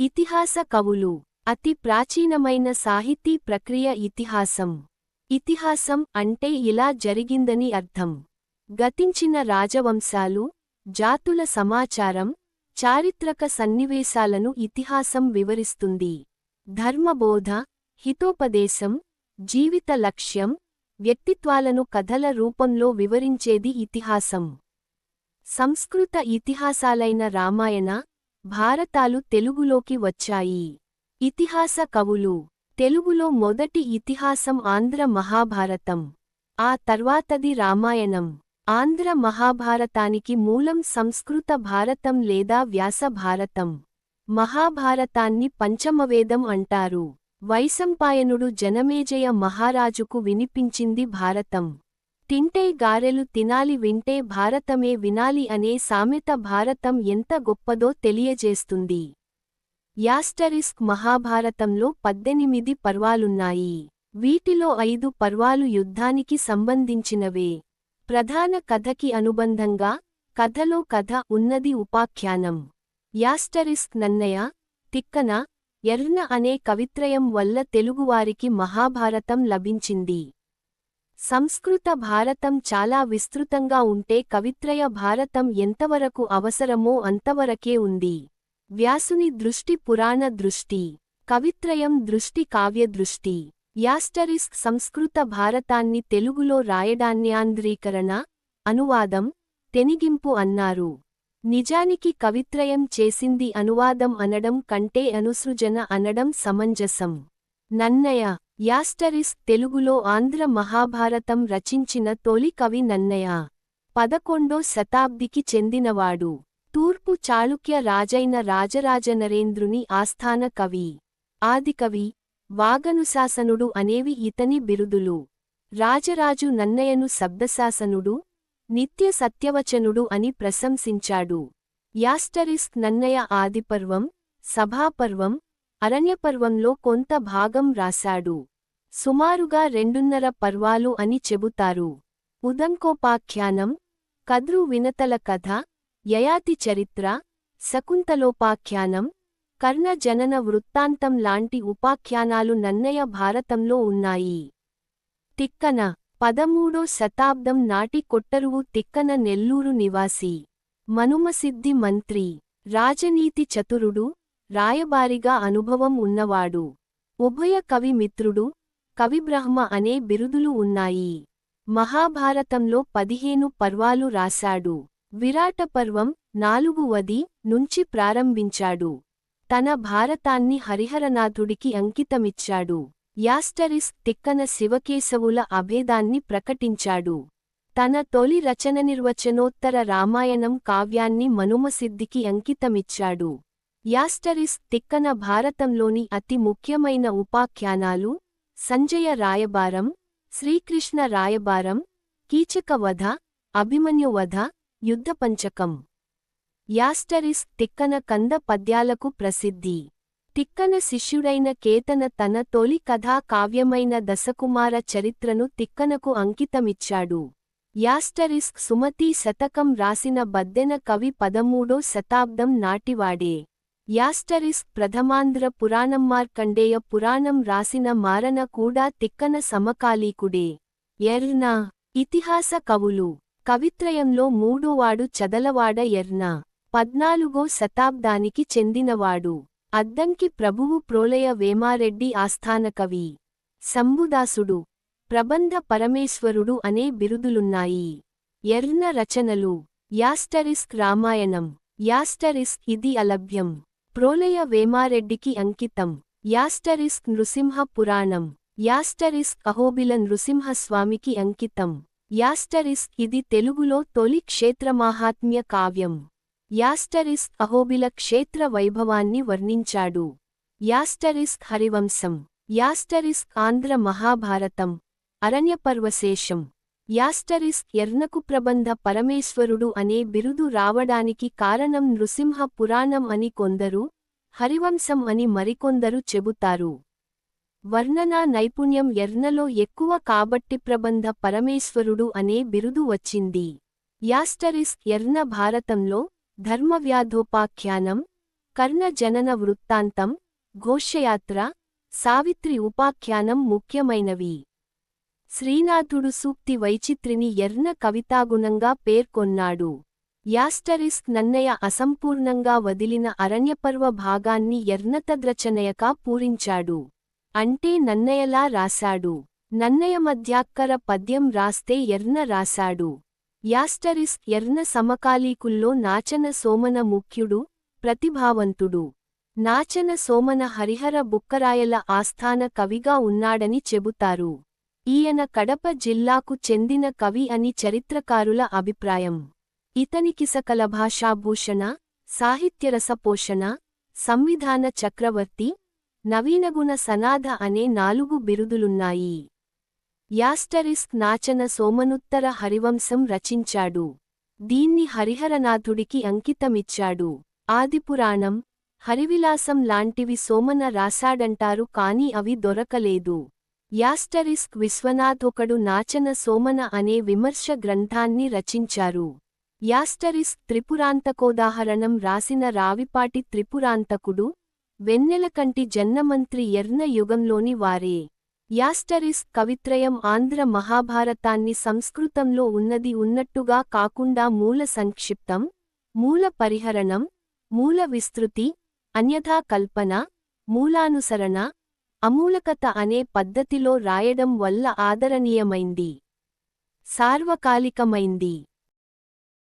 ఇతిహాస కవులు అతి ప్రాచీనమైన సాహితీ ప్రక్రియ ఇతిహాసం. ఇతిహాసం అంటే ఇలా జరిగిందని అర్థం. గతించిన రాజవంశాలు జాతుల సమాచారం చారిత్రక సన్నివేశాలను ఇతిహాసం వివరిస్తుంది. ధర్మబోధ హితోపదేశం జీవిత లక్ష్యం వ్యక్తిత్వాలను కథల రూపంలో వివరించేది ఇతిహాసం. సంస్కృత ఇతిహాసాలైన రామాయణ భారతాలు తెలుగులోకి వచ్చాయి. ఇతిహాస కవులు. తెలుగులో మొదటి ఇతిహాసం ఆంధ్ర మహాభారతం. ఆ తర్వాతది రామాయణం. ఆంధ్ర మహాభారతానికి మూలం సంస్కృత భారతం లేదా వ్యాస భారతం. మహాభారతాన్ని పంచమవేదం అంటారు. వైసంపాయనుడు జనమేజయ మహారాజుకు వినిపించింది భారతం. తింటే గారెలు తినాలి వింటే భారతమే వినాలి అనే సామెత భారతం ఎంత గొప్పదో తెలియజేస్తుంది. యాస్టరిస్క్ మహాభారతంలో పద్దెనిమిది పర్వాలున్నాయి. వీటిలో ఐదు పర్వాలు యుద్ధానికి సంబంధించినవే. ప్రధాన కథకి అనుబంధంగా కథలో కథ ఉన్నది ఉపాఖ్యానం. యాస్టరిస్క్ నన్నయ తిక్కన ఎర్న అనే కవిత్రయం వల్ల తెలుగువారికి మహాభారతం లభించింది. సంస్కృత భారతం చాలా విస్తృతంగా ఉంటే కవిత్రయ భారతం ఎంతవరకు అవసరమో అంతవరకే ఉంది. వ్యాసుని దృష్టి పురాణ దృష్టి కవిత్రయం దృష్టి కావ్య దృష్టి. యాస్టరిస్క్ సంస్కృత భారతాన్ని తెలుగులో రాయడాన్యాంధ్రీకరణ అనువాదం తెనిగింపు అన్నారు. నిజానికి కవిత్రయం చేసింది అనువాదం అనడం కంటే అనుసృజన అనడం సమంజసం. నన్నయ యాస్టరిస్ తెలుగులో ఆంధ్ర మహాభారతం రచించిన తొలి కవి నన్నయ. పదకొండో శతాబ్దికి చెందినవాడు. తూర్పు చాళుక్య రాజైన రాజరాజనరేంద్రుని ఆస్థాన కవి. ఆదికవి వాగనుశాసనుడు అనేవి ఇతని బిరుదులు. రాజరాజు నన్నయను శబ్దశాసనుడు నిత్య సత్యవచనుడు అని ప్రశంసించాడు. యాస్టరిస్క్ నన్నయ ఆదిపర్వం సభాపర్వం అరణ్యపర్వంలో కొంత భాగం రాశాడు. సుమారుగా రెండున్నర పర్వాలు అని చెబుతారు. ఉదంకోపాఖ్యానం కద్రు వినతల కథ యయాతి చరిత్ర శకుంతలోపాఖ్యానం కర్ణ జనన వృత్తాంతం లాంటి ఉపాఖ్యానాలు నన్నయ భారతంలో ఉన్నాయి. తిక్కన పదమూడో శతాబ్దం నాటి కొట్టరువు తిక్కన నెల్లూరు నివాసి మనుమసిద్ధి మంత్రి రాజనీతి చతురుడు రాయబారిగా అనుభవం ఉన్నవాడు. ఉభయ కవి మిత్రుడు కవిబ్రహ్మ అనే బిరుదులు ఉన్నాయి. మహాభారతంలో పదిహేను పర్వాలు రాశాడు. విరాట పర్వం నాలుగువది నుంచి ప్రారంభించాడు. తన భారతాన్ని హరిహరనాథుడికి అంకితమిచ్చాడు. యాస్టరిస్ తిక్కన శివకేశవుల అభేదాన్ని ప్రకటించాడు. తన తొలి రచన నిర్వచనోత్తర రామాయణం కావ్యాన్ని మనుమసిద్ధికి అంకితమిచ్చాడు. యాస్టరిస్ తిక్కన భారతంలోని అతి ముఖ్యమైన ఉపాఖ్యానాలు సంజయ రాయబారం శ్రీకృష్ణ రాయబారం కీచకవధ అభిమన్యువధ యుద్ధపంచకం యాస్టరిస్ తిక్కన కంద పద్యాలకు ప్రసిద్ధి. తిక్కన శిష్యుడైన కేతన తన తొలి కథా కావ్యమైన దశకుమార చరిత్రను తిక్కనకు అంకితమిచ్చాడు. యాస్టరిస్క్ సుమతీ శతకం రాసిన బద్దెన కవి పదమూడో శతాబ్దం నాటివాడే. యాస్టరిస్ ప్రథమాంధ్ర పురాణంమార్కండేయ పురాణం రాసిన మారన కూడా తిక్కన సమకాలీకుడే. ఎర్న. ఇతిహాస కవులు. కవిత్రయంలో మూడోవాడు చదలవాడ ఎర్న. పద్నాలుగో శతాబ్దానికి చెందినవాడు. అద్దంకి ప్రభువు ప్రోలయ వేమారెడ్డి ఆస్థానకవి సంబుదాసుడు ప్రబంధ పరమేశ్వరుడు అనే బిరుదులున్నాయి. ఎర్న రచనలు. యాస్టరిస్క్ రామాయణం. యాస్టరిస్క్ ఇది అలభ్యం. ప్రోలయ వేమారెడ్డికి అంకితం. యాస్టరిస్క్ నృసింహ పురాణం. యాస్టరిస్క్ అహోబిల నృసింహస్వామికి అంకితం. యాస్టరిస్క్ ఇది తెలుగులో తొలి క్షేత్రమాహాత్మ్య కావ్యం. యాస్టరిస్క్ అహోబిల క్షేత్ర వైభవాన్ని వర్ణించాడు. యాస్టరిస్క్ హరివంశం. యాస్టరిస్క్ ఆంధ్ర మహాభారతం. అరణ్యపర్వశేషం. యాస్టరిస్ ఎర్నకు ప్రబంధ పరమేశ్వరుడు అనే బిరుదు రావడానికి కారణం నృసింహ పురాణం అని కొందరు హరివంశం అని మరికొందరు చెబుతారు. వర్ణనా నైపుణ్యం ఎర్నలో ఎక్కువ కాబట్టి ప్రబంధ పరమేశ్వరుడు అనే బిరుదు వచ్చింది. యాస్టరిస్ ఎర్న భారతంలో ధర్మవ్యాధోపాఖ్యానం కర్ణ జనన వృత్తాంతం ఘోషయాత్ర సావిత్రి ఉపాఖ్యానం ముఖ్యమైనవి. శ్రీనాథుడు సూక్తి వైచిత్రిని ఎర్న కవితాగుణంగా పేర్కొన్నాడు. యాస్టరిస్క్ నన్నయ అసంపూర్ణంగా వదిలిన అరణ్యపర్వ భాగాన్ని ఎర్నతద్రచనయకా పూరించాడు. అంటే నన్నయలా రాశాడు. నన్నయ మధ్యాక్కర పద్యం రాస్తే ఎర్న రాశాడు. యాస్టరిస్క్ ఎర్న సమకాలీకుల్లో నాచన సోమన ముఖ్యుడు ప్రతిభావంతుడు. నాచన సోమన హరిహర బుక్కరాయల ఆస్థాన కవిగా ఉన్నాడని చెబుతారు. ఈయన కడప జిల్లాకు చెందిన కవి అని చరిత్రకారుల అభిప్రాయం. ఇతనికి సకల భాషాభూషణ సాహిత్యరసపోషణ సంవిధాన చక్రవర్తి నవీనగుణ సనాథ అనే నాలుగు బిరుదులున్నాయి. యాస్టరిస్క్ నాచన సోమనుత్తర హరివంశం రచించాడు. దీన్ని హరిహరనాథుడికి అంకితమిచ్చాడు. ఆదిపురాణం హరివిలాసం లాంటివి సోమన రాశాడంటారు కాని అవి దొరకలేదు. యాస్టరిస్క్ విశ్వనాథ్ ఒకడు నాచన సోమన అనే విమర్శ గ్రంథాన్ని రచించారు. యాస్టరిస్క్ త్రిపురాంతకోదాహరణం రాసిన రావిపాటి త్రిపురాంతకుడు వెన్నెలకంటి జన్నమంత్రి ఎర్న యుగంలోని వారే. యాస్టరిస్ కవిత్రయం ఆంధ్ర మహాభారతాన్ని సంస్కృతంలో ఉన్నది ఉన్నట్టుగా కాకుండా మూల సంక్షిప్తం మూల పరిహరణం మూల విస్తృతి అన్యథా కల్పన మూలానుసరణ అమూలకత అనే పద్ధతిలో రాయడం వల్ల ఆదరణీయమైంది. సార్వకాలికమైంది.